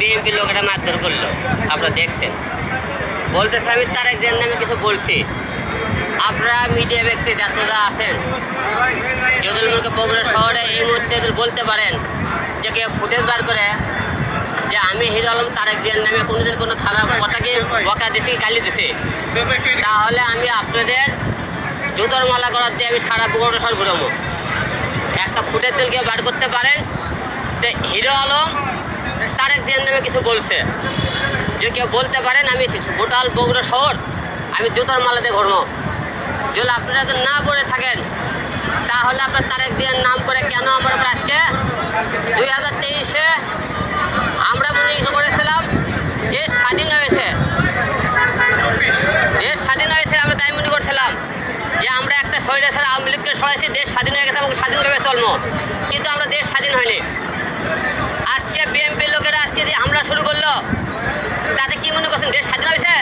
BNP লোকেরা মারধর করল। আপনারা দেখছেন। বলতেছে আমি তার একজন নামে কিছু বলছি। আপনারা মিডিয়া ব্যক্তি যাত্রীরা আছেন, যদি বগুড়া শহরে এই মুহূর্তে বলতে পারেন যে কেউ ফুটেজ বার করে যে আমি হিরো আলম তারেক জিয়ার নামে কোনোদিন কোনো খারাপ কথাকে বকা দিছি, গালি দিছি, তাহলে আমি আপনাদের জুতোর মালা করার দিয়ে আমি সারা বগুড়া শহর ঘুরবো। একটা ফুটেজ দিল কেউ বার করতে পারেন যে হিরো আলম তারেক কিছু বলছে। যে কেউ বলতে পারেন, আমি গোটাল বগুড়া শহর, আমি জুতোর মালাতে ঘুরবো। যদি আপনারা যদি না বলে থাকেন, তাহলে আপনার তারেক দিয়ার নাম করে কেন আমার উপর আজকে দুই হাজার তেইশে আমরা মনে করেছিলাম দেশ স্বাধীন হয়েছে। দেশ স্বাধীন হয়েছে, আমরা তাই মনে করছিলাম যে আমরা একটা শরীরে ছাড়া আওয়ামী লীগকে সরাইছি, দেশ স্বাধীন হয়ে গেছে এবং স্বাধীনভাবে চলবো। কিন্তু আমরা দেশ স্বাধীন হয়নি। হামলা শুরু করল। তাতে কি মনে করছেন? দেশ স্বাধীন হয়েছে?